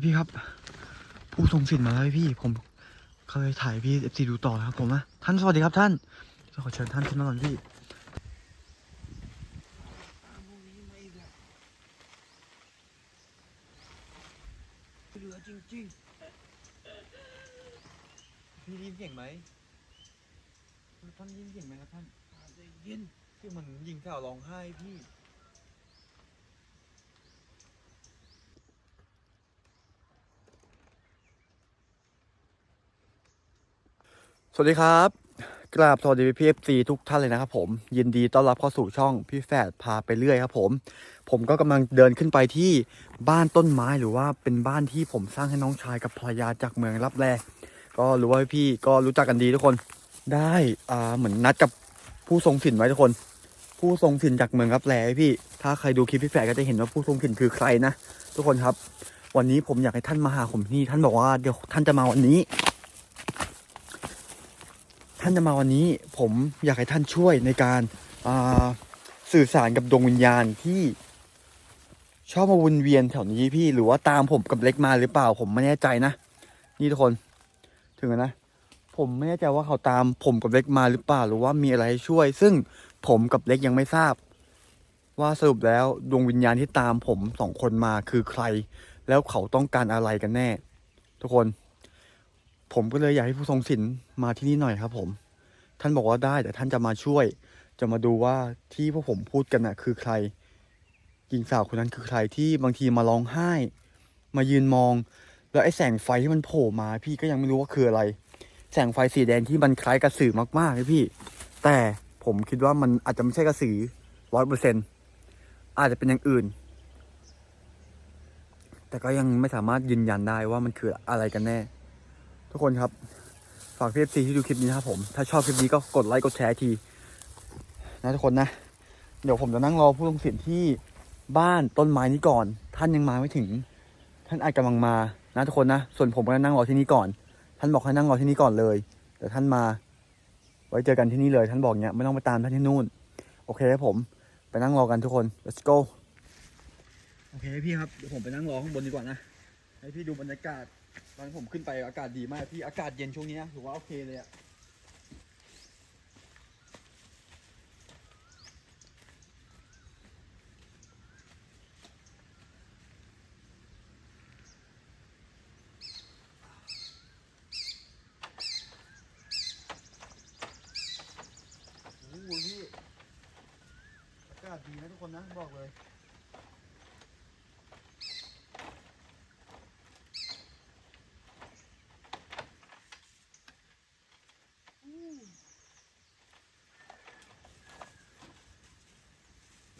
พี่พี่ครับ ผู้ทรงสินมาแล้วพี่ ผมเคยถ่ายพี่เอฟซีดูต่อนะครับผมนะท่านสวัสดีครับท่านขอเชิญท่านขึ้นมาก่อนพี่เหลือจริงพี่ได้ยินเสียงไหมท่านได้ยินเสียงไหมครับท่านๆได้ยินคือมันยิงสาวร้องไห้พี่ วัสดีครับ กราบสวัสดีพี่เอฟซีทุกท่านเลยนะครับผม ยินดีต้อนรับเข้าสู่ช่องพี่แฝดพาไปเรื่อยครับผม ผมก็กำลังเดินขึ้นไปที่บ้านต้นไม้หรือว่าเป็นบ้านที่ผมสร้างให้น้องชายกับภรรยาจากเมืองรับแลก็รู้ว่าพี่ก็รู้จักกันดีทุกคน ได้อ่าเหมือนนัดกับผู้ทรงถิ่นไว้ทุกคน ผู้ทรงถิ่นจากเมืองรับแลพี่ ถ้าใครดูคลิปพี่แฝดก็จะเห็นว่าผู้ทรงถิ่นคือใครนะทุกคนครับ วันนี้ผมอยากให้ท่านมาหาผมที่นี่ท่านบอกว่าเดี๋ยวท่านจะมาวันนี้ ท่านจะมาวันนี้ผมอยากให้ท่านช่วยในการาสื่อสารกับดวงวิญญาณที่ชอบมาวนเวียนแถวนี้พี่หรือว่าตามผมกับเล็กมาหรือเปล่า ผมไม่แน่ใจนะ นี่ทุกคนถึงแล้วนะ ผมไม่แน่ใจว่าเขาตามผมกับเล็กมาหรือเปล่า หรือว่ามีอะไรให้ช่วย ซึ่งผมกับเล็กยังไม่ทราบ ว่าสรุปแล้วดวงวิญญาณที่ตามผมสองคนมาคือใคร แล้วเขาต้องการอะไรกันแน่ ทุกคน ผมก็เลยอยากให้ผู้ทรงศีลป์มาที่นี่หน่อยครับผม ท่านบอกว่าได้แต่ท่านจะมาช่วย จะมาดูว่าที่พวกผมพูดกันน่ะ คือใครหญิงสาวคนนั้นคือใครที่บางทีมาร้องไห้ มายืนมอง แล้วไอ้แสงไฟที่มันโผล่มา พี่ก็ยังไม่รู้ว่าคืออะไร แสงไฟสีแดงที่มันคล้ายกระสือมากๆเลยพี่ แต่ผมคิดว่ามันอาจจะไม่ใช่กระสือร้อยเปอร์เซ็นอาจจะเป็นอย่างอื่น แต่ก็ยังไม่สามารถยืนยันได้ว่ามันคืออะไรกันแน่ ทุกคนครับ ฝากพีเอฟซีที่ดูคลิปนี้นะครับผม ถ้าชอบคลิปนี้ก็กดไลค์กดแชร์ที นะทุกคนนะ เดี๋ยวผมจะนั่งรอผู้ลงเสียงที่บ้านต้นไม้นี้ก่อน ท่านยังมาไม่ถึง ท่านอาจกำลังมานะทุกคนนะ ส่วนผมก็นั่งรอที่นี่ก่อน ท่านบอกให้นั่งรอที่นี่ก่อนเลยเดี๋ยวท่านมา ไว้เจอกันที่นี่เลย ท่านบอกเนี้ยไม่ต้องไปตามท่านที่นู่น โอเคครับผม ไปนั่งรอกันทุกคน let's go โอเคพี่ครับเดี๋ยวผมไปนั่งรอข้างบนดีกว่านะ ให้พี่ดูบรรยากาศ ตอนที่ผมขึ้นไปอากาศดีมากพี่อากาศเย็นช่วงนี้นะถือว่าโอเคเลยอะโอ้โหพี่อากาศดีนะทุกคนนะบอกเลย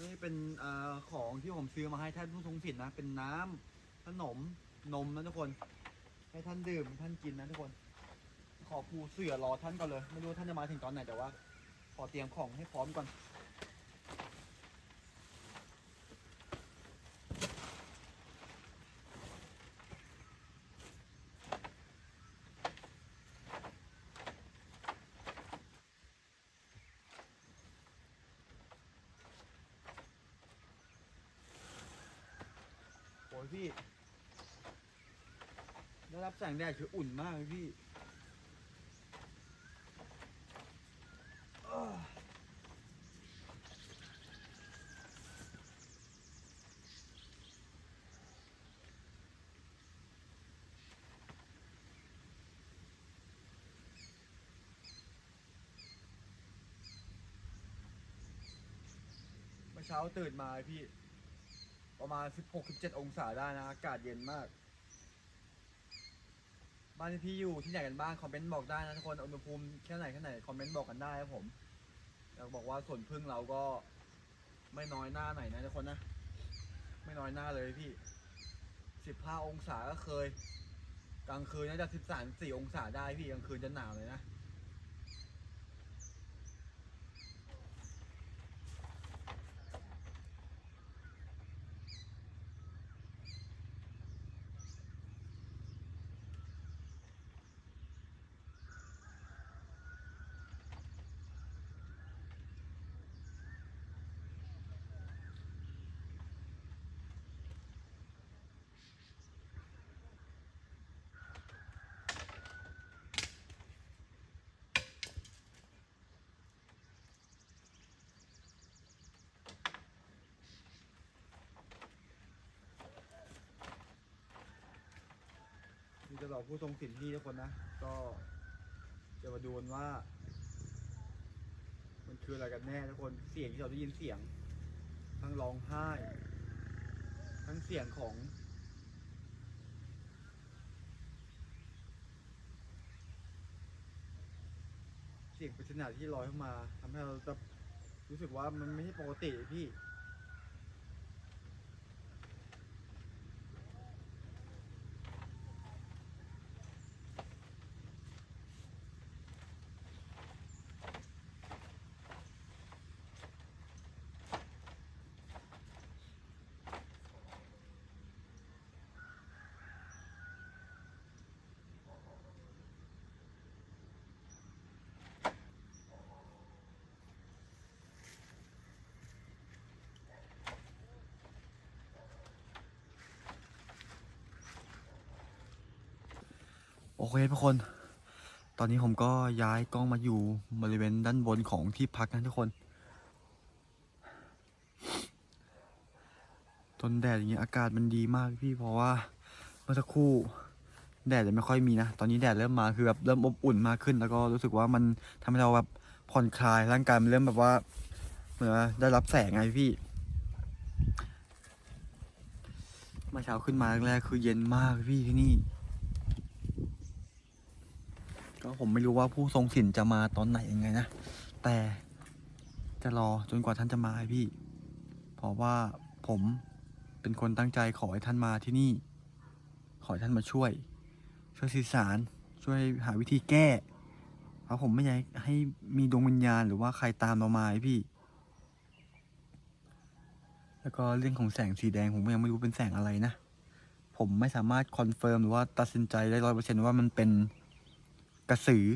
นี่ เออของที่ผมซื้อมาให้ท่านผู้ทรงศีลนะ เป็นน้ำขนมนมนะทุกคน ให้ท่านดื่มท่านกินนะทุกคน ขอปูเสือรอท่านก่อนเลย ไม่รู้ท่านจะมาถึงตอนไหนแต่ว่า ขอเตรียมของให้พร้อมก่อน พี่ ได้รับแสงแดดคืออุ่นมากเลยพี่เมื่อเช้าตื่นมาพี่ ประมาณ 16-17 องศาได้นะ อากาศเย็นมาก บ้านที่พี่อยู่ที่ไหนกันบ้าง คอมเมนต์บอกได้นะทุกคน อุณหภูมิแค่ไหนแค่ไหน คอมเมนต์บอกกันได้ครับผม อยากบอกว่าส่วนพึ่งเราก็ไม่น้อยหน้าไหนนะทุกคนนะ ไม่น้อยหน้าเลยพี่ 15 องศาก็เคย กลางคืนน่าจะ13 4องศาได้พี่ กลางคืนจะหนาวเลยนะ ผู้ทรงสินที่ทุกคนนะ ก็จะมาดูกันว่า มันคืออะไรกันแน่ทุกคนเสียงที่เราได้ยินเสียง ทั้งร้องไห้ ทั้งเสียงของ เสียงปริศนาที่ลอยเข้ามาทำให้เราแบบรู้สึกว่ามันไม่ใช่ปกติพี่ โอเคทุกคน ตอนนี้ผมก็ย้ายกล้องมาอยู่บริเวณด้านบนของที่พักนะทุกคนตนแดดอย่างเงี้ยอากาศมันดีมากพี่เพราะว่าเมื่อสักครู่แดดจะไม่ค่อยมีนะ ตอนนี้แดดเริ่มมาคือแบบเริ่มอบอุ่นมากขึ้น แล้วก็รู้สึกว่ามันทำให้เราแบบผ่อนคลายร่างกายมันเริ่มแบบว่าเหมือนได้รับแสงไงพี่มื่อเช้าขึ้นมาแรกๆคือเย็นมากพี่ที่นี่ ก็ผมไม่รู้ว่าผู้ทรงสินจะมาตอนไหนยังไงนะ แต่จะรอจนกว่าท่านจะมาพี่ เพราะว่าผมเป็นคนตั้งใจขอให้ท่านมาที่นี่ ขอให้ท่านมาช่วย ช่วยสื่อสาร ช่วยหาวิธีแก้ เพราะผมไม่อยากให้มีดวงวิญญาณหรือว่าใครตามเรามาพี่ แล้วก็เรื่องของแสงสีแดงผมยังไม่รู้เป็นแสงอะไรนะ ผมไม่สามารถคอนเฟิร์มหรือว่าตัดสินใจได้ร้อยเปอร์เซ็นต์ว่ามันเป็น กระสือ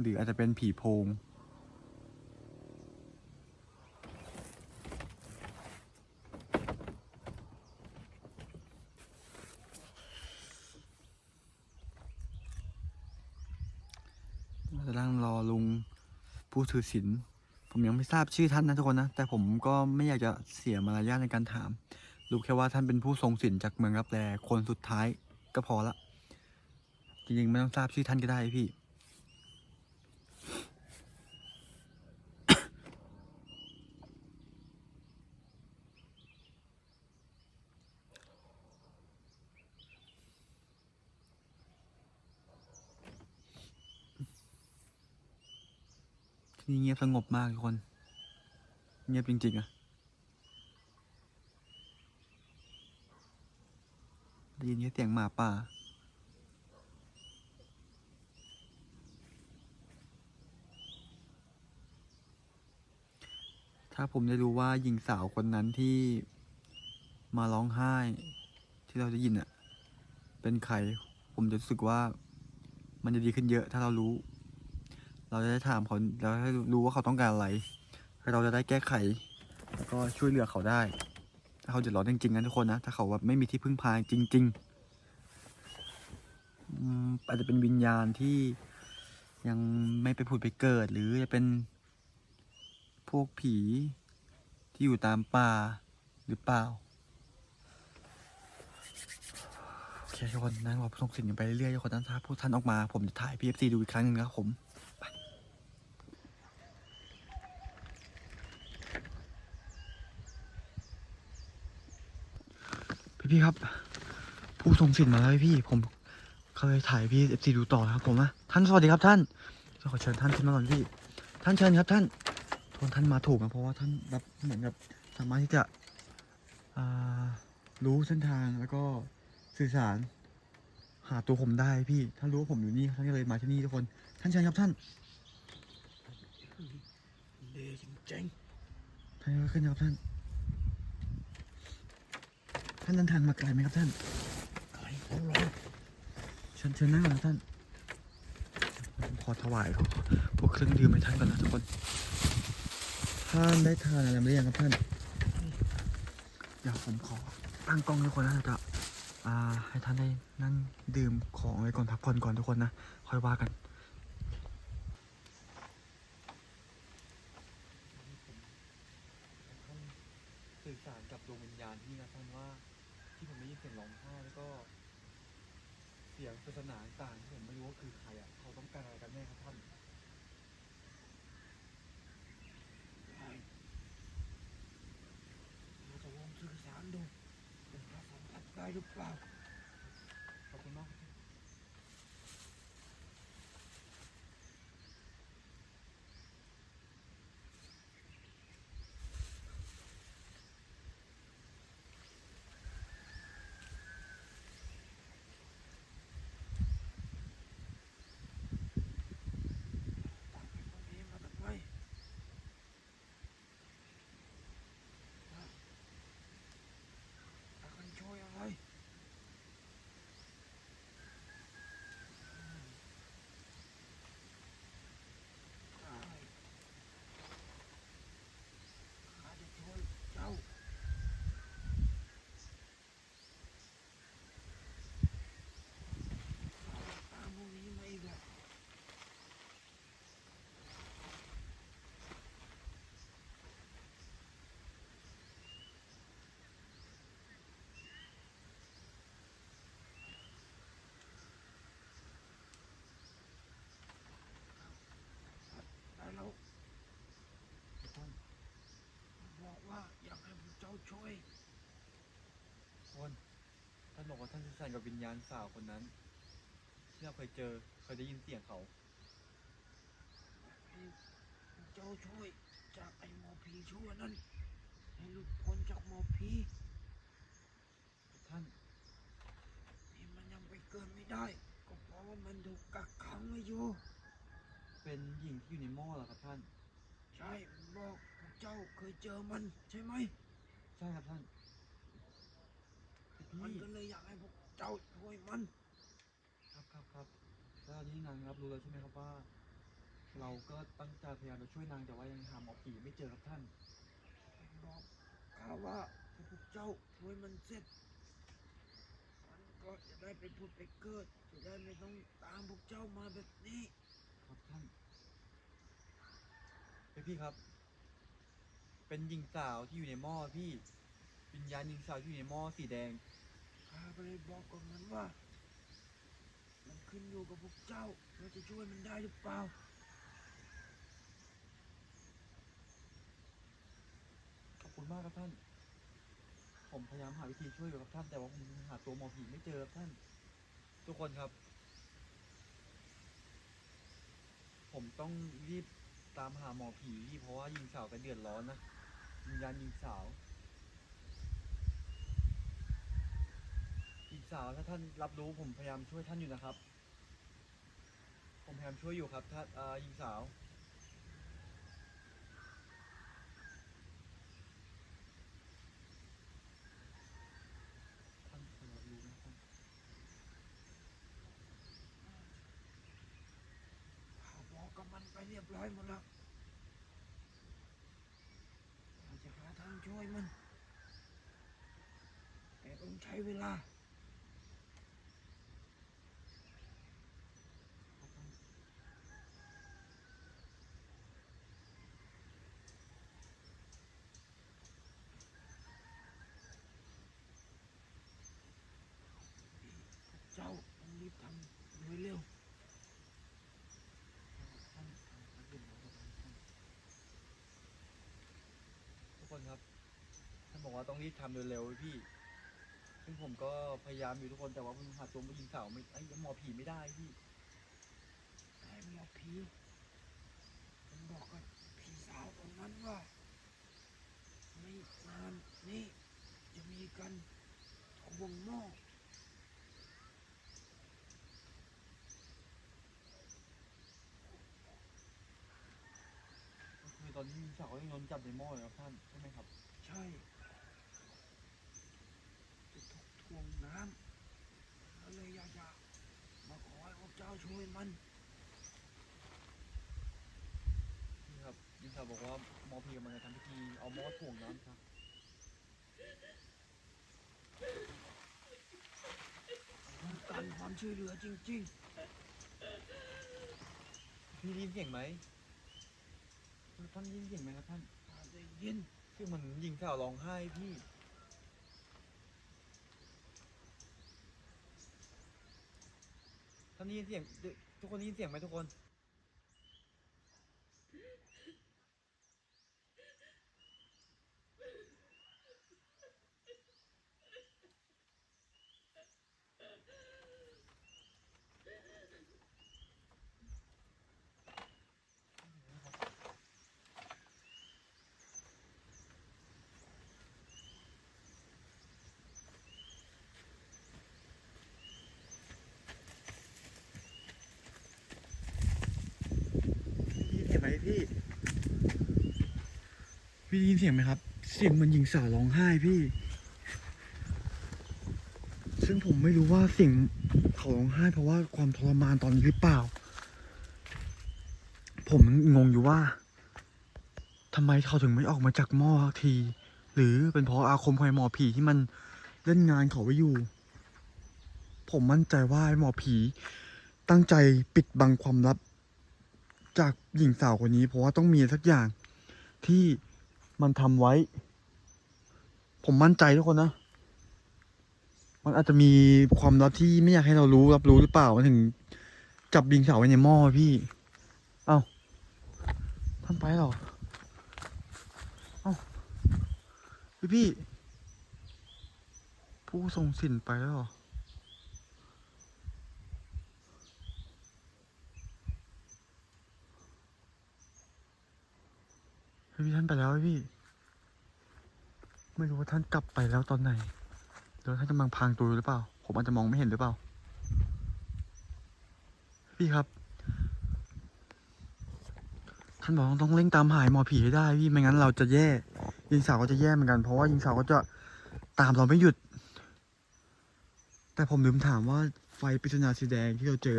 หรืออาจจะเป็นผีโพง เราจะนั่งรอลุงผู้ถือศีลผมยังไม่ทราบชื่อท่านนะทุกคนนะ แต่ผมก็ไม่อยากจะเสียมารยาทในการถาม รู้แค่ว่าท่านเป็นผู้ทรงศีลจากเมืองรับแลคนสุดท้ายก็พอละ จริงๆไม่ต้องทราบชื่อท่านก็ได้พี่ ที่นี่เงียบสงบมากทุกคน เงียบจริงๆอะได้ยินแค่เสียงหมาป่า ถ้าผมได้รู้ว่าหญิงสาวคนนั้นที่มาร้องไห้ ที่เราได้ยินอะเป็นใคร ผมจะรู้สึกว่า มันจะดีขึ้นเยอะ ถ้าเรารู้ เราจะได้ถามเขาแล้วให้รู้ว่าเขาต้องการอะไรเราจะได้แก้ไข แล้วก็ช่วยเหลือเขาได้ ถ้าเขาเดือดร้อนจริงๆนะทุกคนนะ ถ้าเขาแบบไม่มีที่พึ่งพาจริงๆอาจจะเป็นวิญญาณที่ยังไม่ไปผุดไปเกิดหรือจะเป็น พวกผีที่อยู่ตามป่าหรือเปล่า โอเคทุกคนนั่งรอผู้ทรงสินกันไปเรื่อยๆทุกคนถ้าพูดท่านออกมา ผมจะถ่าย PFC ดูอีกครั้งหนึ่งนะครับผมพี่ๆครับ ผู้ทรงสินมาแล้วพี่ ผมเคยถ่าย PFC ดูต่อนะครับผมนะท่านสวัสดีครับท่านขอเชิญท่านขึ้นมาก่อนพี่ ท่านเชิญครับท่าน ทนท่านมาถูกนะเพราะว่าท่านแบบเหมือนกับสามารถที่จะอ่ารู้เส้นทางแล้วก็สื่อสาร หาตัวผมได้พี่ท่านรู้ว่าผมอยู่นี่ท่านก็เลยมาที่นี่ทุกคน ท่านเชิญครับท่านดีจริงท่านก็ขึ้นครับท่าน ท่านเดินทางมาไกลไหมครับท่านๆไก่ของเราเชิญเชิญนั่งก่อนครับท่านผมขอถวายพวกพวกเครื่องดื่มให้ท่านก่อนนะทุกคน ท่านได้ทานอะไรมาหรือยังครับท่าน เดี๋ยวผมขอตั้งกล้องให้ทุกคนนะจะอ่าให้ท่านได้นั่งดื่มของไว้ก่อนพักผ่อนก่อนทุกคนนะ ค่อยว่ากันสื่อสารกับดวงวิญญาณที่นะท่านว่าที่ผมได้ยินเสียงร้องไห้แล้วก็ เสียงปริศนาต่างๆที่ผมไม่รู้ว่าคือใครอะเขาต้องการอะไรกันแน่ครับท่าน ได้เราจะลองสื่อสารดูเป็นพระ สัมผัสได้หรือเปล่า ขอบคุณมากครับ ตั้งแต่ตรงนี้มาตั้งไงตากันช่วยอะไรได้ข้าจะช่วยเจ้า ตามพวกนี้มาอีกแล้ว แล้วเรา ท่าน บอกว่าอยากให้พวกเจ้า ช่วยคนท่านบอกว่าท่านสื่อสารกับวิญญาณสาวคนนั้น ที่เราเคยเจอเคยได้ยินเสียงเขาให้พวกเจ้าช่วย จากไอ้หมอผีชั่วนั้นให้หลุดพ้นจากหมอผีท่านนี่มันยังไปเกินไม่ได้ ก็เพราะว่ามันถูกกักขังไว้อยู่ เป็นหญิงที่อยู่ในหม้อเหรอครับท่าน ใช่มันบอกพวกเจ้าเคยเจอมันใช่ไหม ใช่ครับท่านพี่มันก็เลยอยากให้พวกเจ้าช่วยมัน ครับครับครับแล้วตอนนี้นางรับรู้แล้วใช่ไหมครับว่า เราก็ตั้งใจพยายามจะช่วยนางแต่ว่ายังหาหมอผีไม่เจอครับท่านมันบอกข้าว่าถ้าพวกเจ้าช่วยมันเสร็จมันก็จะได้ไปพูดไปเกิดจะได้ไม่ต้องตามพวกเจ้ามาแบบนี้ ครับท่านเฮ้ยพี่ครับ เป็นหญิงสาวที่อยู่ในหม้อพี่วิญญาณหญิงสาวที่อยู่ในหม้อสีแดง ข้าก็เลยบอกกับมันว่า มันขึ้นอยู่กับพวกเจ้าเราจะช่วยมันได้หรือเปล่า ขอบคุณมากครับท่าน ผมพยายามหาวิธีช่วยอยู่ครับท่าน แต่ว่าผมยังหาตัวหมอผีไม่เจอครับท่าน ทุกคนครับ ผมต้องรีบตามหาหมอผีเพราะว่าหญิงสาวกันเดือดร้อนนะ วิญญาณหญิงสาวหญิงสาวถ้าท่านรับรู้ผมพยายามช่วยท่านอยู่นะครับ ผมพยายามช่วยอยู่ครับท่านหญิงสาวบอกกับมันไปเรียบร้อยหมดแล้วเราจะ หาทางช่วยมันแต่ต้องใช้เวลา ครับท่าน เจ้าต้องรีบทำโดยเร็ว ท่านท่านท่านเห็นแล้วครับท่านทุกคนครับ ท่านบอก ว่าต้องรีบทำเร็วๆพี่ ซึ่งผมก็พยายามอยู่ทุกคนแต่ว่าผมหาตัวผู้หญิงสาวไม่ไอ้ยหมอผีไม่ได้พี่ไอ้หมอผีมันบอกกับพี่สาวตรงนั้นว่าไม่นานนี้จะมีกันทวงหม้อก็คือตอนที่หญิงสาวยังโดนจับในหม้อเลยครับท่านใช่ไหมครับ ใช่ ครับบอกว่าหมอพีกำลังจะทำพิธีเอาหมอถ่วงน้ำครับการความช่วยเหลือจริงๆพี่ได้ยินเสียงไหมท่านได้ยินเสียงไหมครับท่านได้ยินคือมันยิงสาวร้องไห้พี่ท่านได้ยินเสียงทุกคนได้ยินเสียงไหมทุกคน พี่พี่ได้ยินเสียงไหมครับ เสียงเหมันหญิงสาวร้องไห้พี่ ซึ่งผมไม่รู้ว่าเสียงเขาร้องไห้ เพราะว่าความทรมานตอนนี้หรือเปล่า ผมงงอยู่ว่าทำไมเขาถึงไม่ออกมาจากหม้อที หรือเป็นเพราะอาคมของไอ้หมอผีที่มันเล่นงานเขาไว้อยู่ ผมมั่นใจว่าไอ้หมอผีตั้งใจปิดบังความลับ จากหญิงสาวคนนี้ เพราะว่าต้องมีสักอย่างที่มันทำไว้ ผมมั่นใจทุกคนนะ มันอาจจะมีความลับที่ไม่อยากให้เรารู้รับรู้หรือเปล่ามันถึงจับหญิงสาวไว้ในหม้อพี่ เอ้าท่านไปหรอเอ้าพี่พี่ผู้ทรงสินไปแล้วหรอ เฮ้ย พี่ท่านไปแล้วพี่ ไม่รู้ว่าท่านกลับไปแล้วตอนไหนหรือว่าท่านกำลังพรางตัวหรือเปล่า ผมอาจจะมองไม่เห็นหรือเปล่า พี่ครับ ท่านบอกว่าต้องเร่งตามหายหมอผีให้ได้พี่ไม่งั้นเราจะแย่ยิงสาวก็จะแย่เหมือนกันเพราะว่ายิงสาวก็จะตามเราไม่หยุด แต่ผมลืมถามว่าไฟปริศนาสีแดงที่เราเจอ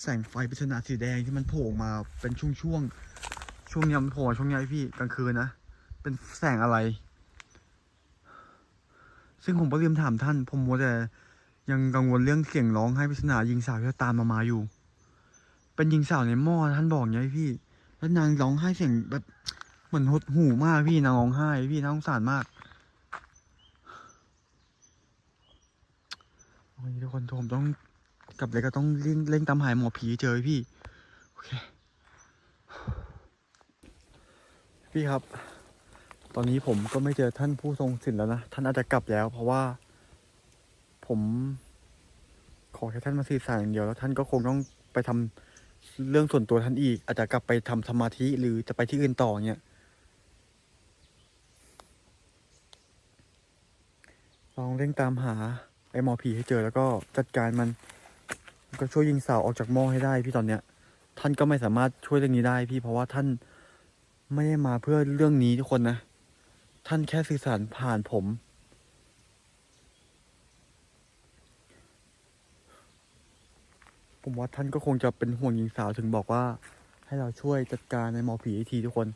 แสงไฟปริศนาสีแดงที่มันโผล่มาเป็นช่วงๆ ช่วงเนี้ยมันโผล่ช่วงเนี้ยพี่กลางคืนนะเป็นแสงอะไร ซึ่งผมก็ลืมถามท่าน ผมมัวแต่ยังกังวลเรื่องเสียงร้องไห้ปริศนายิงสาวที่ตามมามาอยู่ เป็นยิงสาวในหม้อท่านบอกไงพี่ แล้วนางร้องไห้เสียงแบบเหมือนหดหูมากพี่นางร้องไห้ พี่น่าสงสารมากโอ้ทุกคนผมต้องกลับเลยก็ต้องเร่งเร่งตามหาหมอผีเจอพี่ โอเค พี่ครับ ตอนนี้ผมก็ไม่เจอท่านผู้ทรงศิลป์แล้วนะ ท่านอาจจะกลับแล้ว เพราะว่า ผม ขอแค่ท่านมาสื่อสารอย่างเดียวแล้วท่านก็คงต้องไปทำเรื่องส่วนตัวท่านอีก อาจจะกลับไปทำสมาธิหรือจะไปที่อื่นต่อเนี่ยลองเร่งตามหาไอ้หมอผีให้เจอแล้วก็จัดการมัน ก็ช่วยยิงสาวออกจากหม้อให้ได้พี่ตอนเนี้ย ท่านก็ไม่สามารถช่วยเรื่องนี้ได้พี่เพราะว่าท่าน ไม่ได้มาเพื่อเรื่องนี้ทุกคนนะ ท่านแค่สื่อสารผ่านผม ผมว่าท่านก็คงจะเป็นห่วงหญิงสาวถึงบอกว่า ให้เราช่วยจัดการในหมอผีทีทุกคน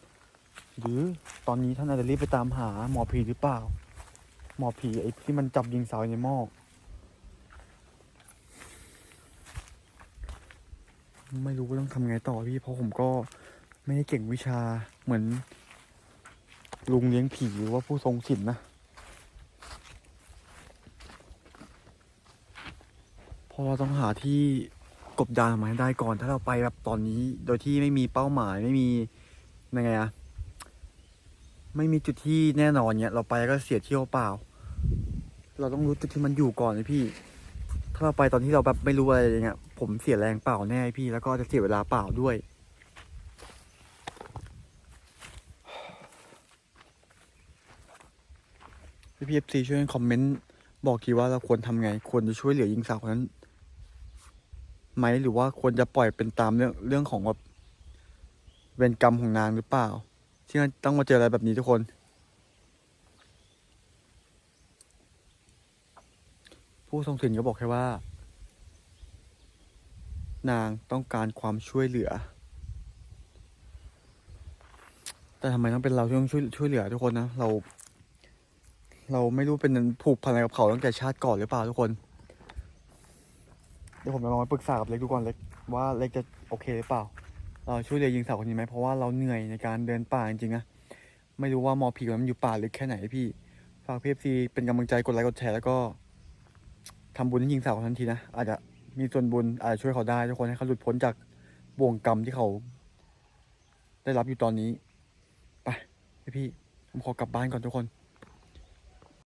หรือตอนนี้ท่านอาจจะรีบไปตามหาหมอผีหรือเปล่า หมอผีไอ้ที่มันจับหญิงสาวในหม้อไม่รู้ว่าต้องทำไงต่อพี่เพราะผมก็ไม่ได้เก่งวิชา เหมือน ลุงเลี้ยงผีหรือว่าผู้ทรงศิลป์นะพราะเราต้องหาที่กบดานมาให้ได้ก่อน ถ้าเราไปแบบตอนนี้ โดยที่ไม่มีเป้าหมายไม่มียังไงอะไม่มีจุดที่แน่นอนเนี่ยเราไปก็เสียเที่ยวเปล่า เราต้องรู้จุดที่มันอยู่ก่อนเลยพี่ ถ้าเราไปตอนที่เราแบบไม่รู้อะไรอย่างเงี้ย ผมเสียแรงเปล่าแน่พี่ แล้วก็จะเสียเวลาเปล่าด้วย พี่เอฟซีช่วยคอมเมนต์บอกทีว่าเราควรทำไง ควรจะช่วยเหลือหญิงสาวคนนั้นไหมหรือว่าควรจะปล่อยเป็นตามเรื่องเรื่องของแบบเวรกรรมของนางหรือเปล่า ที่ต้องมาเจออะไรแบบนี้ทุกคน ผู้ทรงถิ่นก็บอกแค่ว่า นางต้องการความช่วยเหลือ แต่ทำไมต้องเป็นเราที่ต้องช่วยช่วยเหลือทุกคนนะเรา เราไม่รู้เป็นผูกพันอะไรกับเขาตั้งแต่ชาติก่อนหรือเปล่าทุกคน เดี๋ยวผมจะลองไปปรึกษากับเล็กดูก่อนเล็กว่าเล็กจะโอเคหรือเปล่า เราช่วยเหลือยิงสาวคนนี้ไหมเพราะว่าเราเหนื่อยในการเดินป่าจริงๆนะไม่รู้ว่ามอผีมันอยู่ป่าลึกแค่ไหนพี่ฝากพีเอฟซีเป็นกำลังใจกดไลค์กดแชร์แล้วก็ทำบุญให้ยิงสาวคนนั้นทีนะอาจจะมีส่วนบุญอาจจะช่วยเขาได้ทุกคนให้เขาหลุดพ้นจากบ่วงกรรมที่เขา ได้รับอยู่ตอนนี้ไปพี่ผมขอกลับบ้านก่อนทุกคน